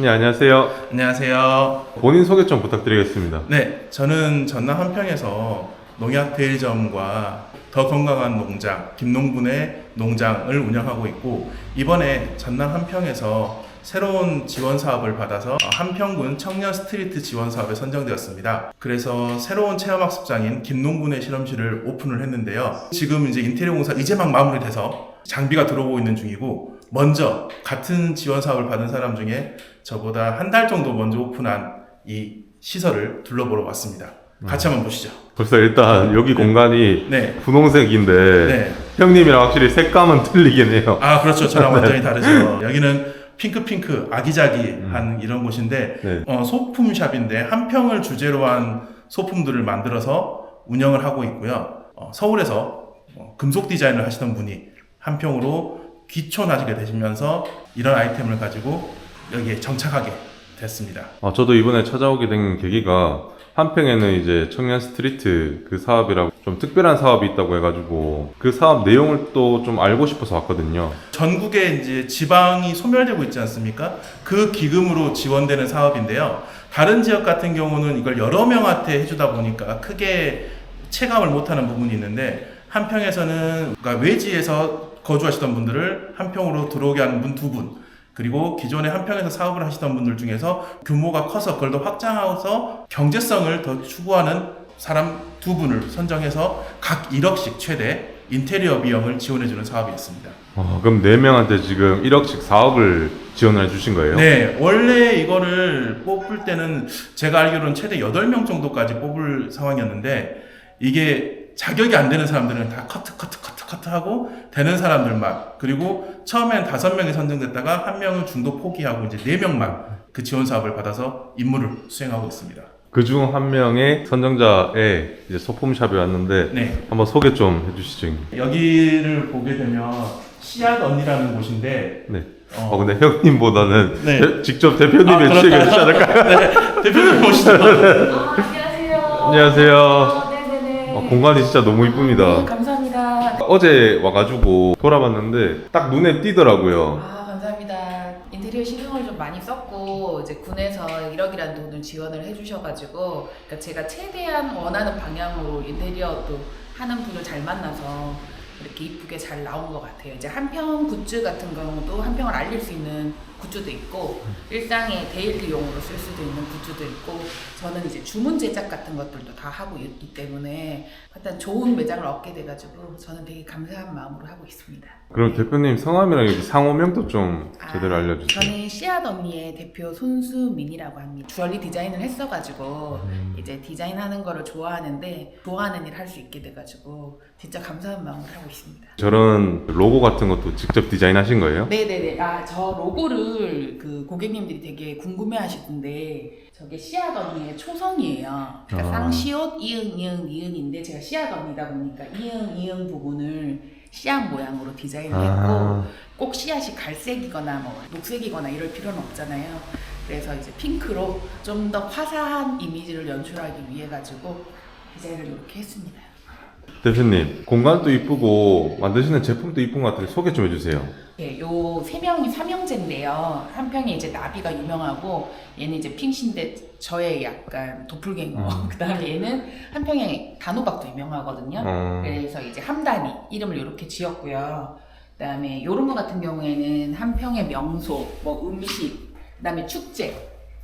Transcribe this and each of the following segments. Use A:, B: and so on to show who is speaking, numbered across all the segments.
A: 네, 안녕하세요.
B: 안녕하세요.
A: 본인 소개 좀 부탁드리겠습니다.
B: 네, 저는 전남 한평에서 농약 대리점과 더 건강한 농장 김농군의 농장을 운영하고 있고 이번에 전남 한평에서 새로운 지원 사업을 받아서 한평군 청년 스트리트 지원 사업에 선정되었습니다. 그래서 새로운 체험학습장인 김농군의 실험실을 오픈을 했는데요. 지금 이제 인테리어 공사 이제 막 마무리돼서 장비가 들어오고 있는 중이고 먼저 같은 지원 사업을 받은 사람 중에 저보다 한 달 정도 먼저 오픈한 이 시설을 둘러보러 왔습니다. 같이 한번 보시죠.
A: 벌써 일단 여기 공간이
B: 네.
A: 분홍색인데
B: 네.
A: 형님이랑 확실히 색감은 틀리긴 해요.
B: 아, 그렇죠. 저랑 완전히 다르죠. 여기는 핑크핑크, 아기자기한 이런 곳인데,
A: 네.
B: 어, 소품샵인데, 한 평을 주제로 한 소품들을 만들어서 운영을 하고 있고요. 어, 서울에서 어, 금속 디자인을 하시던 분이 한 평으로 귀촌하시게 되시면서 이런 아이템을 가지고 여기에 정착하게 됐습니다.
A: 아, 저도 이번에 찾아오게 된 계기가 한평에는 이제 청년 스트리트 그 사업이라고 좀 특별한 사업이 있다고 해가지고 그 사업 내용을 또 좀 알고 싶어서 왔거든요.
B: 전국에 이제 지방이 소멸되고 있지 않습니까? 그 기금으로 지원되는 사업인데요. 다른 지역 같은 경우는 이걸 여러 명한테 해주다 보니까 크게 체감을 못하는 부분이 있는데 한평에서는 그러니까 외지에서 거주하시던 분들을 한 평으로 들어오게 하는 분 두 분. 그리고 기존에 한 평에서 사업을 하시던 분들 중에서 규모가 커서 그걸 더 확장해서 경제성을 더 추구하는 사람 두 분을 선정해서 각 1억씩 최대 인테리어 비용을 지원해주는 사업이 있습니다.
A: 아, 그럼 4명한테 지금 1억씩 4억을 지원을 해주신 거예요?
B: 네, 원래 이거를 뽑을 때는 제가 알기로는 최대 8명 정도까지 뽑을 상황이었는데 이게 자격이 안 되는 사람들은 다 커트, 커트, 커트, 커트 하고 되는 사람들만 그리고 처음엔 5명이 선정됐다가 한 명은 중도 포기하고 이제 4명만 그 지원 사업을 받아서 임무를 수행하고 있습니다.
A: 그 중 한 명의 선정자의 이제 소품샵이 왔는데
B: 네,
A: 한번 소개 좀 해주시죠. 형님.
B: 여기를 보게 되면 씨앗 언니라는 곳인데
A: 네.
B: 어,
A: 어, 근데 형님보다는
B: 네.
A: 대- 직접 대표님이
B: 아,
A: 해주시게 되지 않을까요?
B: 네, 대표님 보시죠.
C: 아, 안녕하세요.
A: 안녕하세요. 공간이 진짜 너무 이쁩니다.
C: 네, 감사합니다.
A: 어제 와가지고 돌아봤는데 딱 눈에 띄더라고요.
C: 아, 감사합니다. 인테리어 신경을 좀 많이 썼고 이제 군에서 1억이라는 돈을 지원을 해주셔가지고 그러니까 제가 최대한 원하는 방향으로 인테리어도 하는 분을 잘 만나서 이렇게 이쁘게 잘 나온 것 같아요. 이제 한평 굿즈 같은 경우도 한평을 알릴 수 있는 굿즈도 있고 일상의 데일리용으로 쓸 수도 있는 굿즈도 있고 저는 이제 주문 제작 같은 것들도 다 하고 있기 때문에 일단 좋은 매장을 얻게 돼가지고 저는 되게 감사한 마음으로 하고 있습니다.
A: 그럼 대표님 성함이랑 여기 상호명도 좀 제대로
C: 아,
A: 알려주세요.
C: 저는 씨앗 언니의 대표 손수민이라고 합니다. 주얼리 디자인을 했어가지고
A: 음.
C: 이제 디자인하는 거를 좋아하는데 좋아하는 일 할 수 있게 돼가지고 진짜 감사한 마음을 하고 있습니다.
A: 저런 로고 같은 것도 직접 디자인하신 거예요?
C: 네네네. 아, 저 로고를 그 고객님들이 되게 궁금해 하시던데, 저게 씨앗 언니의 초성이에요. 그러니까
A: 아.
C: 쌍시옷, 이응, 이응, 니은인데, 제가 씨앗 언니다 보니까 이응, 이응 부분을 씨앗 모양으로 디자인을 했고,
A: 아,
C: 꼭 씨앗이 갈색이거나 뭐 녹색이거나 이럴 필요는 없잖아요. 그래서 이제 핑크로 좀 더 화사한 이미지를 연출하기 위해 가지고 디자인을 이렇게 했습니다.
A: 대표님 공간도 이쁘고 만드시는 제품도 이쁜 것 같은데 소개 좀 해주세요.
C: 예, 요 세 명이 삼형제인데요. 한 평이 이제 나비가 유명하고 얘는 이제 핑신데 저의 약간 도플갱어.
A: 음.
C: 그다음에 얘는 한 평에 단호박도 유명하거든요.
A: 어,
C: 그래서 이제 함단이 이름을 이렇게 지었고요. 그다음에 요런 거 같은 경우에는 한 평의 명소, 뭐 음식, 그다음에 축제.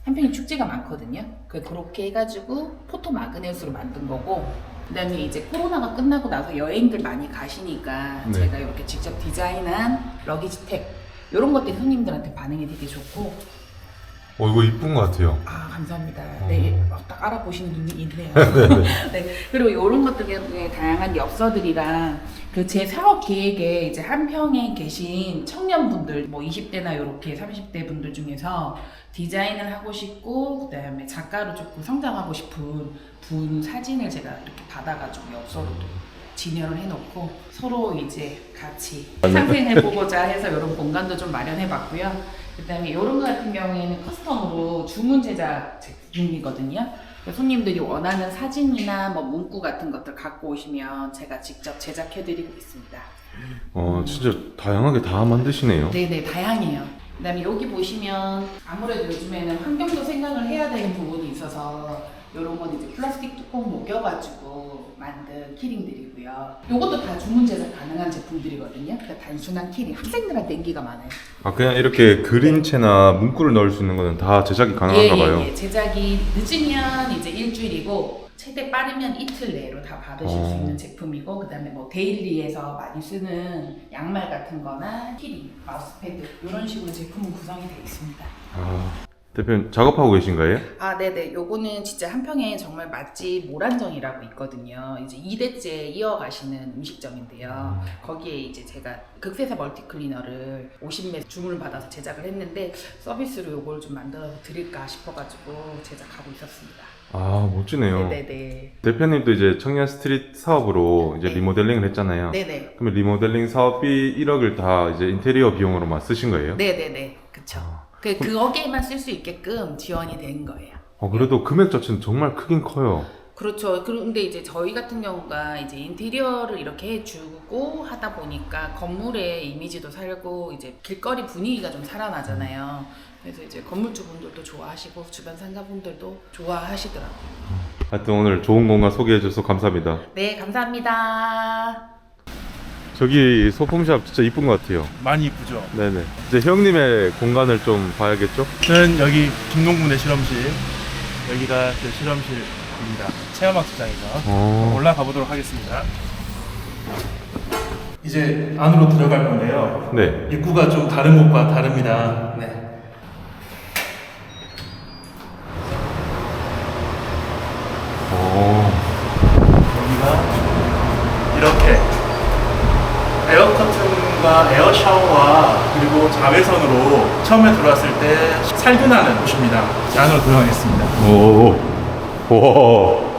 C: 한 평에 축제가 많거든요. 그 그렇게 해가지고 포토 마그넷으로 만든 거고. 그다음에 이제 코로나가 끝나고 나서 여행들 많이 가시니까
A: 네.
C: 제가 이렇게 직접 디자인한 러기지텍 이런 것들이 손님들한테 반응이 되게 좋고
A: 어 이거 이쁜 것 같아요.
C: 아 감사합니다.
A: 어.
C: 네, 막딱 알아보시는 눈이 있네요. 네, 그리고 이런 것들 중에 다양한 엽서들이랑 그 제 사업 계획에 이제 한평에 계신 청년분들, 뭐 20대나 이렇게 30대 분들 중에서 디자인을 하고 싶고 그다음에 작가로 조금 성장하고 싶은 분 사진을 제가 이렇게 받아가지고 엽서로도 진열을 해놓고 서로 이제 같이 상생해보고자 해서 이런 공간도 좀 마련해봤고요. 그다음에 이런 거 같은 경우에는 커스텀으로 주문 제작 제품이거든요. 그래서 손님들이 원하는 사진이나 뭐 문구 같은 것들 갖고 오시면 제가 직접 제작해드리고 있습니다.
A: 어 진짜 다양하게 다 만드시네요.
C: 네네 다양해요. 그다음에 여기 보시면 아무래도 요즘에는 환경도 생각을 해야 되는 부분이 있어서 이런 건 이제 플라스틱 뚜껑 녹여가지고 만든 키링들이고요. 요것도 다 주문 제작 가능한 제품들이거든요. 그러니까 단순한 키링 학생들한테 인기가 많아요.
A: 아 그냥 이렇게 그림체나 문구를 넣을 수 있는 거는 다 제작이 가능한가 봐요.
C: 예, 예, 예. 제작이 늦으면 이제 일주일이고 최대 빠르면 이틀 내로 다 받으실 수
A: 어.
C: 있는 제품이고 그다음에 뭐 데일리에서 많이 쓰는 양말 같은 거나 키링, 마우스패드 이런 식으로 제품은 구성이 되어 있습니다.
A: 아, 대표님 작업하고 계신가요?
C: 아, 네네. 요거는 진짜 한평에 정말 맛집 모란정이라고 있거든요. 이제 2대째 이어가시는 음식점인데요. 거기에 이제 제가 극세사 멀티클리너를 50매 주문을 받아서 제작을 했는데 서비스로 요걸 좀 만들어 드릴까 싶어가지고 제작하고 있었습니다.
A: 아 멋지네요.
C: 네네네.
A: 대표님도 이제 청년 스트릿 사업으로 이제
C: 네.
A: 리모델링을 했잖아요.
C: 네네.
A: 그러면 리모델링 사업비 1억을 다 이제 인테리어 비용으로만 쓰신 거예요?
C: 네네네. 그쵸.
A: 아,
C: 그, 그거기에만 쓸 수 있게끔 지원이 된 거예요.
A: 어, 그래도 금액 자체는 정말 크긴 커요.
C: 그렇죠. 그런데 이제 저희 같은 경우가 이제 인테리어를 이렇게 해주고 하다 보니까 건물의 이미지도 살고 이제 길거리 분위기가 좀 살아나잖아요. 그래서 이제 건물주분들도 좋아하시고 주변 상가분들도 좋아하시더라고요.
A: 하여튼 오늘 좋은 공간 소개해 주셔서 감사합니다.
C: 네, 감사합니다.
A: 저기 소품샵 진짜 이쁜 것 같아요.
B: 많이 이쁘죠.
A: 네네. 이제 형님의 공간을 좀 봐야겠죠?
B: 저는 여기 김농군의 실험실, 여기가 그 실험실입니다. 체험학습장이죠.
A: 어.
B: 올라가 보도록 하겠습니다. 이제 안으로 들어갈 건데요.
A: 네.
B: 입구가 좀 다른 곳과 다릅니다. 네.
A: 어.
B: 여기가 이렇게 에어 에어 샤워와 그리고 자외선으로 처음에 들어왔을 때 살균하는 곳입니다. 안으로 들어가겠습니다.
A: 오. 오.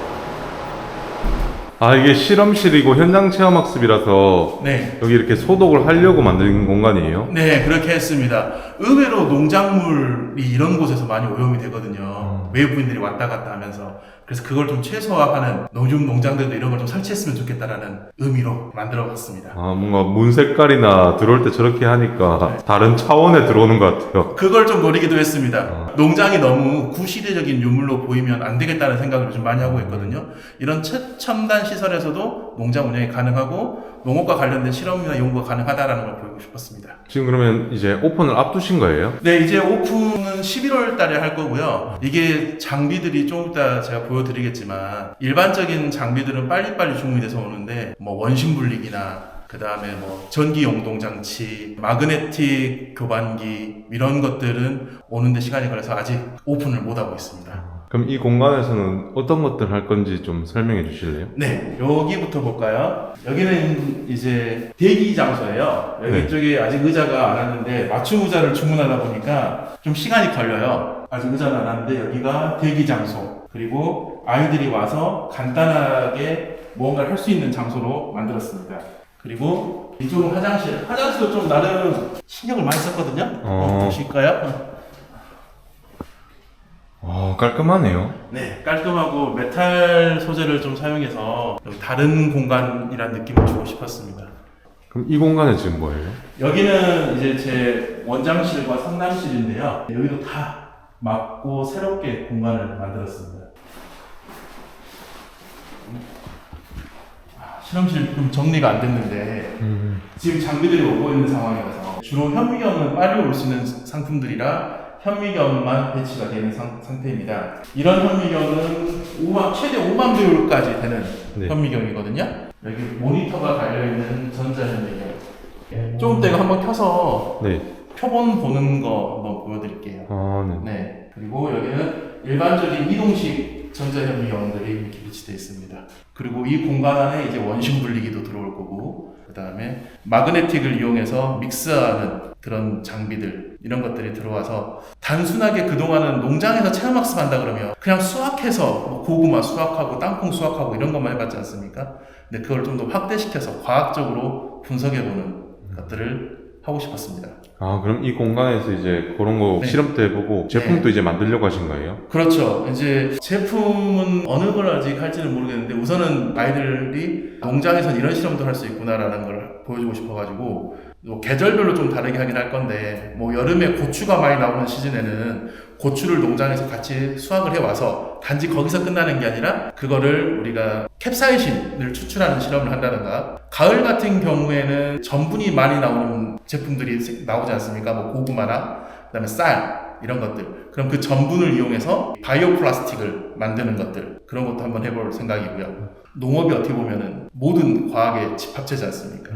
A: 아 이게 실험실이고 현장 체험 학습이라서
B: 네.
A: 여기 이렇게 소독을 하려고 만든 공간이에요.
B: 네, 그렇게 했습니다. 의외로 농작물이 이런 곳에서 많이 오염이 되거든요. 외부인들이 왔다 갔다 하면서. 그래서 그걸 좀 최소화하는 요즘 농장들도 이런 걸 좀 설치했으면 좋겠다라는 의미로 만들어 봤습니다.
A: 아 뭔가 문 색깔이나 들어올 때 저렇게 하니까
B: 네.
A: 다른 차원에 들어오는 것 같아요.
B: 그걸 좀 노리기도 했습니다.
A: 어.
B: 농장이 너무 구시대적인 유물로 보이면 안 되겠다는 생각을 요즘 많이 하고 있거든요. 이런 최첨단 시설에서도 농장 운영이 가능하고 농업과 관련된 실험이나 연구가 가능하다라는 걸 보이고 싶었습니다.
A: 지금 그러면 이제 오픈을 앞두신 거예요?
B: 네, 이제 오픈은 11월 달에 할 거고요. 이게 장비들이 좀 이따 제가 보여드리겠지만, 일반적인 장비들은 빨리빨리 주문이 돼서 오는데, 뭐 원심 분리기나, 그 다음에 뭐 전기 용동 장치, 마그네틱 교반기, 이런 것들은 오는데 시간이 걸려서 아직 오픈을 못 하고 있습니다.
A: 그럼 이 공간에서는 어떤 것들 할 건지 좀 설명해 주실래요?
B: 네, 여기부터 볼까요? 여기는 이제 대기 장소예요. 여기
A: 네.
B: 쪽에 아직 의자가 안 왔는데 맞춤 의자를 주문하다 보니까 좀 시간이 걸려요. 아직 의자는 안 왔는데 여기가 대기 장소. 그리고 아이들이 와서 간단하게 무언가를 할 수 있는 장소로 만들었습니다. 그리고 이쪽은 화장실. 화장실도 좀 나름 신경을 많이 썼거든요.
A: 어.
B: 어, 보실까요?
A: 아 깔끔하네요.
B: 네, 깔끔하고 메탈 소재를 좀 사용해서 좀 다른 공간이란 느낌을 주고 싶었습니다.
A: 그럼 이 공간은 지금 뭐예요?
B: 여기는 이제 제 원장실과 상담실인데요. 여기도 다 막고 새롭게 공간을 만들었습니다. 아, 실험실 좀 정리가 안 됐는데 지금 장비들이 오고 있는 상황이라서 주로 현미경은 빨리 올 수 있는 상품들이라 현미경만 배치가 되는 상, 상태입니다. 이런 현미경은 5만, 최대 5만 배율까지 되는
A: 네.
B: 현미경이거든요. 여기 모니터가 달려있는 전자현미경. 조금 더 이거 한번 켜서
A: 네.
B: 표본 보는 거 한번 보여드릴게요.
A: 아 네.
B: 네. 그리고 여기는 일반적인 이동식 전자현미경들이 이렇게 배치되어 있습니다. 그리고 이 공간 안에 이제 원심 분리기도 들어올 거고, 그 다음에 마그네틱을 이용해서 믹스하는 그런 장비들, 이런 것들이 들어와서 단순하게 그동안은 농장에서 체험학습 한다 그러면 그냥 수확해서 뭐 고구마 수확하고 땅콩 수확하고 이런 것만 해봤지 않습니까? 근데 그걸 좀 더 확대시켜서 과학적으로 분석해보는 것들을 하고 싶었습니다.
A: 아 그럼 이 공간에서 이제 그런 거
B: 네.
A: 실험도 해보고 제품도 이제 만들려고 하신 거예요?
B: 그렇죠. 이제 제품은 어느 걸 아직 할지는 모르겠는데 우선은 아이들이 농장에서 이런 실험도 할 수 있구나라는 걸 보여주고 싶어가지고 뭐 계절별로 좀 다르게 하긴 할 건데 뭐 여름에 고추가 많이 나오는 시즌에는 고추를 농장에서 같이 수확을 해 와서 단지 거기서 끝나는 게 아니라 그거를 우리가 캡사이신을 추출하는 실험을 한다든가 가을 같은 경우에는 전분이 많이 나오는 제품들이 세- 나오지 않습니까? 뭐 고구마나 그다음에 쌀 이런 것들 그럼 그 전분을 이용해서 바이오 플라스틱을 만드는 것들 그런 것도 한번 해볼 생각이고요. 농업이 어떻게 보면은 모든 과학의 집합체지 않습니까?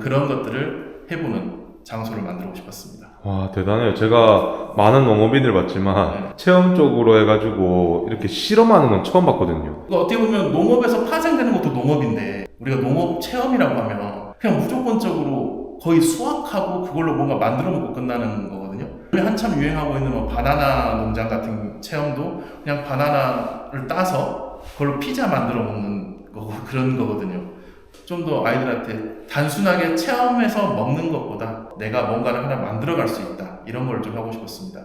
B: 그런 것들을 해보는 장소를 만들고 싶었습니다.
A: 와 대단해요. 제가 많은 농업인을 봤지만
B: 네.
A: 체험적으로 해가지고 이렇게 실험하는 건 처음 봤거든요.
B: 그러니까 어떻게 보면 농업에서 파생되는 것도 농업인데 우리가 농업 체험이라고 하면 그냥 무조건적으로 거의 수확하고 그걸로 뭔가 만들어 먹고 끝나는 거거든요. 한참 유행하고 있는 뭐 바나나 농장 같은 체험도 그냥 바나나를 따서 그걸로 피자 만들어 먹는 거고 그런 거거든요. 좀 더 아이들한테 단순하게 체험해서 먹는 것보다 내가 뭔가를 하나 만들어 갈 수 있다. 이런 걸 좀 하고 싶었습니다.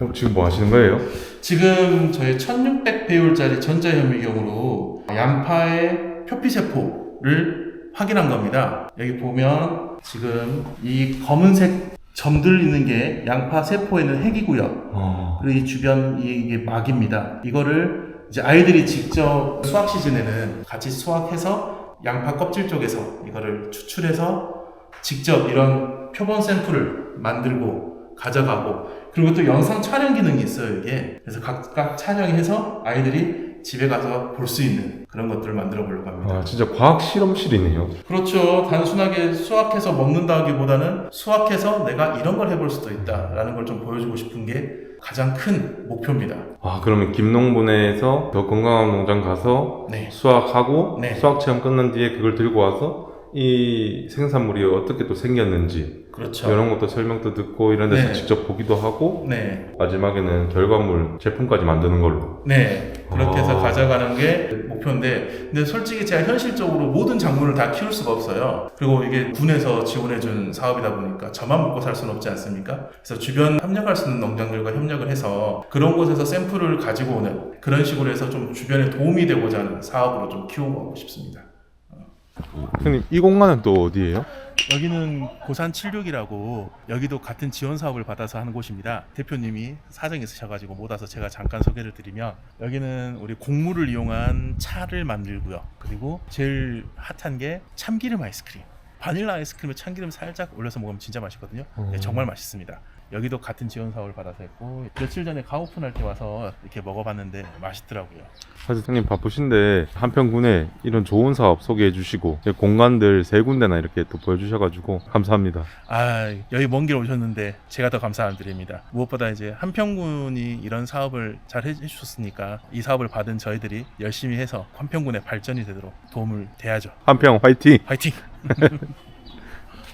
A: 어, 지금 뭐 하시는 거예요?
B: 지금 저희 1600 배율짜리 전자현미경으로 양파의 표피세포를 확인한 겁니다. 여기 보면 지금 이 검은색 점들 있는 게 양파 세포에는 핵이고요.
A: 어,
B: 그리고 이 주변 이게 막입니다. 이거를 이제 아이들이 직접 수학 시즌에는 같이 수확해서 양파 껍질 쪽에서 이거를 추출해서 직접 이런 표본 샘플을 만들고 가져가고 그리고 또 영상 촬영 기능이 있어요 이게 그래서 각각 촬영해서 아이들이 집에 가서 볼 수 있는 그런 것들을 만들어 보려고 합니다.
A: 아 진짜 과학 실험실이네요.
B: 그렇죠. 단순하게 수확해서 먹는다기보다는 수확해서 내가 이런 걸 해볼 수도 있다라는 걸 좀 보여주고 싶은 게 가장 큰 목표입니다.
A: 아 그러면 김농분해에서 더 건강한 농장 가서
B: 네.
A: 수확하고
B: 네.
A: 수확 체험 끝난 뒤에 그걸 들고 와서 이 생산물이 어떻게 또 생겼는지
B: 그렇죠.
A: 이런 것도 설명도 듣고 이런 데서
B: 네.
A: 직접 보기도 하고
B: 네.
A: 마지막에는 결과물 제품까지 만드는 걸로.
B: 네. 그렇게 해서
A: 아.
B: 가져가는 게 목표인데, 근데 솔직히 제가 현실적으로 모든 작물을 다 키울 수가 없어요. 그리고 이게 군에서 지원해준 사업이다 보니까 저만 먹고 살 수는 없지 않습니까? 그래서 주변 협력할 수 있는 농장들과 협력을 해서 그런 곳에서 샘플을 가지고 오는 그런 식으로 해서 좀 주변에 도움이 되고자 하는 사업으로 좀 키워보고 싶습니다.
A: 형님 이 공간은 또 어디예요?
B: 여기는 고산 76이라고 여기도 같은 지원 사업을 받아서 하는 곳입니다. 대표님이 사정이 있으셔가지고 못 와서 제가 잠깐 소개를 드리면 여기는 우리 곡물을 이용한 차를 만들고요. 그리고 제일 핫한 게 참기름 아이스크림. 바닐라 아이스크림에 참기름 살짝 올려서 먹으면 진짜 맛있거든요. 네, 정말 맛있습니다. 여기도 같은 지원 사업을 받아서 했고 며칠 전에 가오픈 할 때 와서 이렇게 먹어봤는데 맛있더라고요.
A: 사실 형님 바쁘신데 한평군에 이런 좋은 사업 소개해 주시고 공간들 세 군데나 이렇게 또 보여주셔가지고 감사합니다.
B: 아 여기 먼 길 오셨는데 제가 더 감사드립니다. 무엇보다 이제 한평군이 이런 사업을 잘 해주셨으니까 이 사업을 받은 저희들이 열심히 해서 한평군의 발전이 되도록 도움을 대야죠.
A: 한평 화이팅!
B: 화이팅!